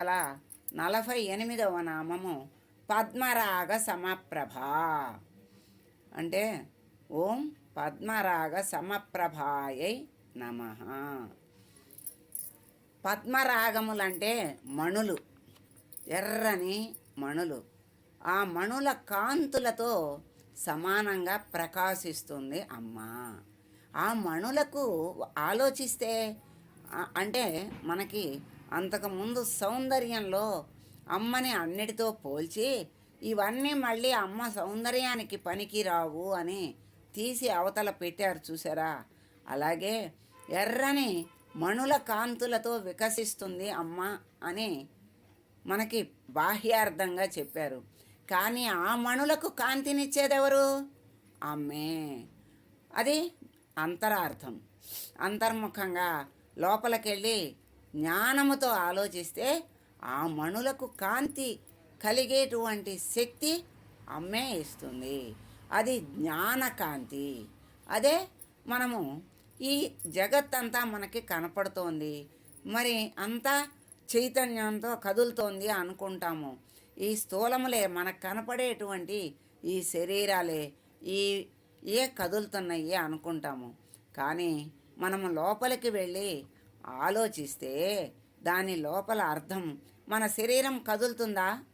అలా నలభై ఎనిమిదవ నామము పద్మరాగ సమప్రభ. అంటే ఓం పద్మరాగ సమప్రభాయై నమ. పద్మరాగములంటే మణులు ఎర్రని మణులు. ఆ మణుల కాంతులతో సమానంగా ప్రకాశిస్తుంది అమ్మ. ఆ మణులకు ఆలోచిస్తే అంటే మనకి అంతకుముందు సౌందర్యంలో అమ్మని అన్నిటితో పోల్చి ఇవన్నీ మళ్ళీ అమ్మ సౌందర్యానికి పనికిరావు అని తీసి అవతల పెట్టారు చూసారా? అలాగే ఎర్రని మణుల కాంతులతో వికసిస్తుంది అమ్మ అని మనకి బాహ్యార్థంగా చెప్పారు. కానీ ఆ మణులకు కాంతినిచ్చేదెవరు? అమ్మే. అది అంతరార్థం. అంతర్ముఖంగా లోపలికెళ్ళి జ్ఞానముతో ఆలోచిస్తే ఆ మణులకు కాంతి కలిగేటువంటి శక్తి అమ్మే ఇస్తుంది. అది జ్ఞానకాంతి అదే మనము ఈ జగత్తంతా మనకి కనపడుతోంది. మరి అంతా చైతన్యంతో కదులుతోంది అనుకుంటాము. ఈ స్థూలములే మనకు కనపడేటువంటి ఈ శరీరాలే ఈ ఏ కదులుతున్నాయి అనుకుంటాము. కానీ మనము లోపలికి వెళ్ళి ఆలోచిస్తే దాని లోపల అర్థం మన శరీరం కదులుతుందా?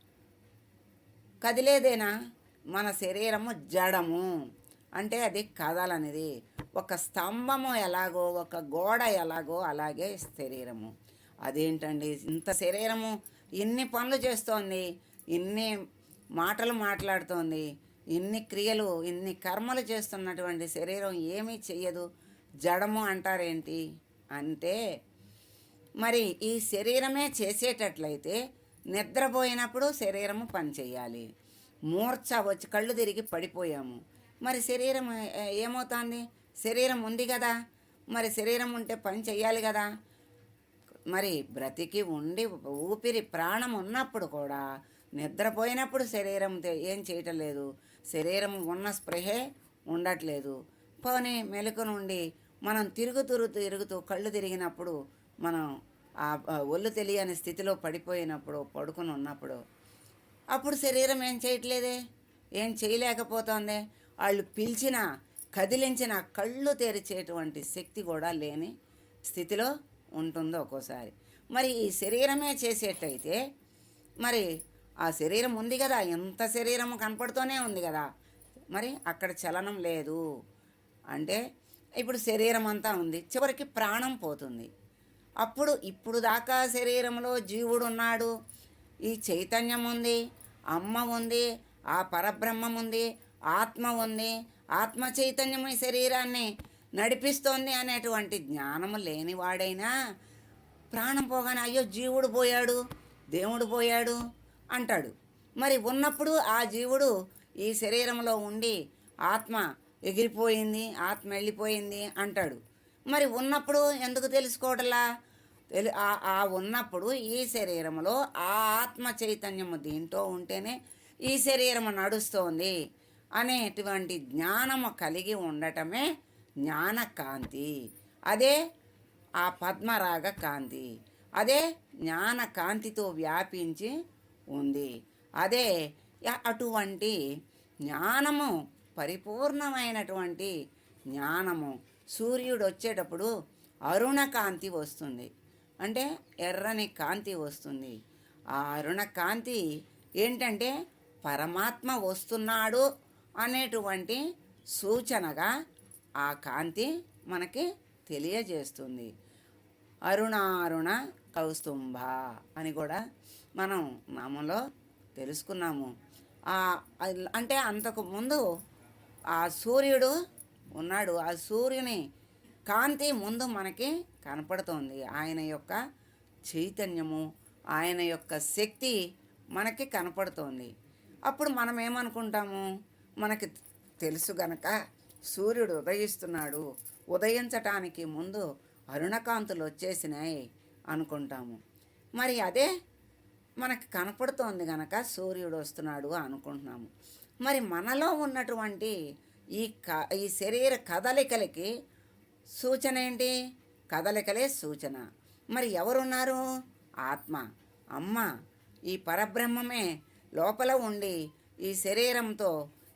కదిలేదేనా? మన శరీరము జడము. అంటే అది కదలనిది. ఒక స్తంభము ఎలాగో ఒక గోడ ఎలాగో అలాగే శరీరము. అదేంటండి? ఇంత శరీరము ఇన్ని పనులు చేస్తోంది ఇన్ని మాటలు మాట్లాడుతోంది ఇన్ని క్రియలు ఇన్ని కర్మలు చేస్తున్నటువంటి శరీరం ఏమీ చెయ్యదు. జడము అంటారేంటి? అంతే మరి ఈ శరీరమే చేసేటట్లయితే నిద్రపోయినప్పుడు శరీరము పనిచేయాలి మూర్ఛ వచ్చి కళ్ళు తిరిగి పడిపోయాము. మరి శరీరం ఏమవుతుంది? శరీరం ఉంది కదా. మరి శరీరం ఉంటే పని చెయ్యాలి కదా. మరి బ్రతికి ఉండి ఊపిరి ప్రాణం ఉన్నప్పుడు కూడా నిద్రపోయినప్పుడు శరీరం ఏం చేయటం లేదు. శరీరం ఉన్న స్పృహే ఉండట్లేదు. పోనీ మెలకు నుండి మనం తిరుగుతూ తిరుగుతూ కళ్ళు తిరిగినప్పుడు మనం ఆ ఒళ్ళు తెలియని స్థితిలో పడిపోయినప్పుడు పడుకుని ఉన్నప్పుడు అప్పుడు శరీరం ఏం చేయట్లేదే? ఏం చేయలేకపోతోందే? వాళ్ళు పిలిచిన కదిలించిన కళ్ళు తెరిచేటువంటి శక్తి కూడా లేని స్థితిలో ఉంటుంది ఒక్కోసారి. మరి ఈ శరీరమే చేసేటైతే మరి ఆ శరీరం ఉంది కదా ఎంత శరీరం కనపడుతూనే ఉంది కదా మరి అక్కడ చలనం లేదు. అంటే ఇప్పుడు శరీరం అంతా ఉంది. చివరికి ప్రాణం పోతుంది. అప్పుడు ఇప్పుడు దాకా శరీరంలో జీవుడు ఉన్నాడు ఈ చైతన్యం ఉంది అమ్మ ఉంది ఆ పరబ్రహ్మం ఉంది ఆత్మ ఉంది ఆత్మ చైతన్యం ఈ శరీరాన్ని నడిపిస్తోంది అనేటువంటి జ్ఞానము లేనివాడైనా ప్రాణం పోగానే అయ్యో జీవుడు పోయాడు దేవుడు పోయాడు అంటాడు. మరి ఉన్నప్పుడు ఆ జీవుడు ఈ శరీరంలో ఉండి ఆత్మ ఎగిరిపోయింది ఆత్మ వెళ్ళిపోయింది అంటాడు. మరి ఉన్నప్పుడు ఎందుకు తెలుసుకోవటలా? తెలి ఆ- ఉన్నప్పుడు ఈ శరీరంలో ఆ ఆత్మ చైతన్యము దీంట్లో ఉంటేనే ఈ శరీరము నడుస్తోంది అనేటువంటి జ్ఞానము కలిగి ఉండటమే జ్ఞానకాంతి. అదే ఆ పద్మరాగ కాంతి. అదే జ్ఞాన కాంతితో వ్యాపించి ఉంది. అదే అటువంటి జ్ఞానము పరిపూర్ణమైనటువంటి జ్ఞానము. సూర్యుడు వచ్చేటప్పుడు అరుణ కాంతి వస్తుంది. అంటే ఎర్రని కాంతి వస్తుంది. ఆ అరుణ కాంతి ఏంటంటే పరమాత్మ వస్తున్నాడు అనేటువంటి సూచనగా ఆ కాంతి మనకి తెలియజేస్తుంది. అరుణారుణ కౌస్తుంభ అని కూడా మనం నామంలో తెలుసుకున్నాము. అంటే అంతకు ముందు ఆ సూర్యుడు ఉన్నాడు. ఆ సూర్యుని కాంతి ముందు మనకి కనపడుతోంది. ఆయన యొక్క చైతన్యము ఆయన యొక్క శక్తి మనకి కనపడుతోంది. అప్పుడు మనం ఏమనుకుంటాము? మనకి తెలుసు గనక సూర్యుడు ఉదయిస్తున్నాడు. ఉదయించటానికి ముందు అరుణకాంతులు వచ్చేసినాయి అనుకుంటాము. మరి అదే మనకి కనపడుతోంది గనక సూర్యుడు వస్తున్నాడు అనుకుంటున్నాము. మరి మనలో ఉన్నటువంటి ఈ క ఈ శరీర కదలికలకి సూచన ఏంటి? కదలికలే సూచన. మరి ఎవరున్నారు? ఆత్మ. అమ్మ. ఈ పరబ్రహ్మమే లోపల ఉండి ఈ శరీరంతో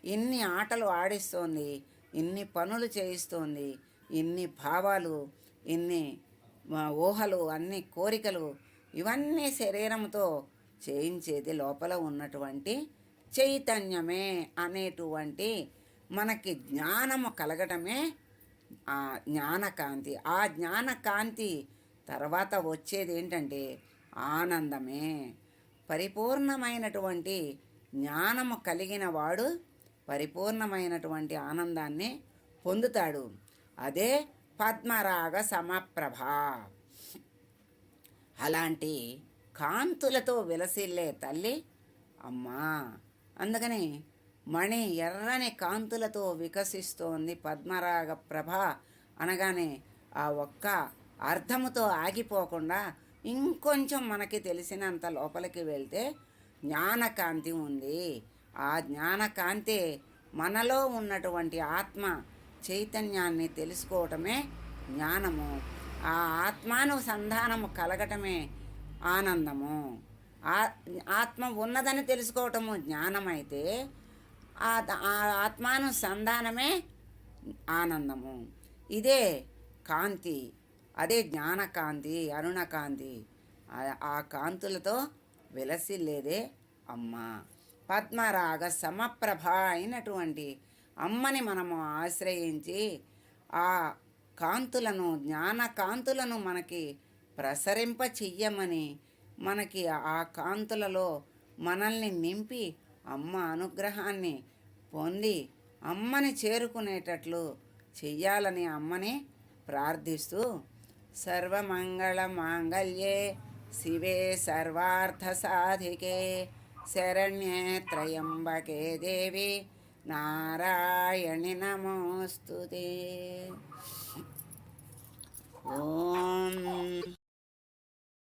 ఇన్ని ఆటలు ఆడిస్తోంది ఇన్ని పనులు చేయిస్తోంది ఇన్ని భావాలు ఇన్ని ఊహలు అన్ని కోరికలు ఇవన్నీ శరీరంతో చేయించేది లోపల ఉన్నటువంటి చైతన్యమే అనేటువంటి మనకి జ్ఞానము కలగటమే ఆ జ్ఞానకాంతి. ఆ జ్ఞానకాంతి తర్వాత వచ్చేది ఏంటంటే ఆనందమే. పరిపూర్ణమైనటువంటి జ్ఞానము కలిగిన వాడు పరిపూర్ణమైనటువంటి ఆనందాన్ని పొందుతాడు. అదే పద్మరాగ సమప్రభ. అలాంటి కాంతులతో విలసిల్లే తల్లి అమ్మా అందుకని మణి ఎర్రని కాంతులతో వికసిస్తోంది పద్మరాగ ప్రభ అనగానే ఆ ఒక్క అర్థముతో ఆగిపోకుండా ఇంకొంచెం మనకి తెలిసినంత లోపలికి వెళ్తే జ్ఞానకాంతి ఉంది. ఆ జ్ఞానకాంతే మనలో ఉన్నటువంటి ఆత్మ చైతన్యాన్ని తెలుసుకోవటమే జ్ఞానము. ఆ ఆత్మానుసంధానము కలగటమే ఆనందము. ఆత్మ ఉన్నదని తెలుసుకోవటము జ్ఞానమైతే ఆ ఆత్మాను ఆత్మానుసంధానమే ఆనందము. ఇదే కాంతి అదే జ్ఞానకాంతి అరుణకాంతి. ఆ- ఆ కాంతులతో విలసిల్లేదే అమ్మ. పద్మరాగ సమప్రభ అయినటువంటి అమ్మని మనము ఆశ్రయించి ఆ కాంతులను జ్ఞాన కాంతులను మనకి ప్రసరింప చెయ్యమని మనకి ఆ కాంతులలో మనల్ని నింపి అమ్మ అనుగ్రహాన్ని పొంది అమ్మని చేరుకునేటట్లు చెయ్యాలని అమ్మని ప్రార్థిస్తూ సర్వమంగళ మాంగళ్యే శివే సర్వార్థ సాధికే శరణ్యే త్రయంబకే దేవి నారాయణి నమోస్తుతే. ఓం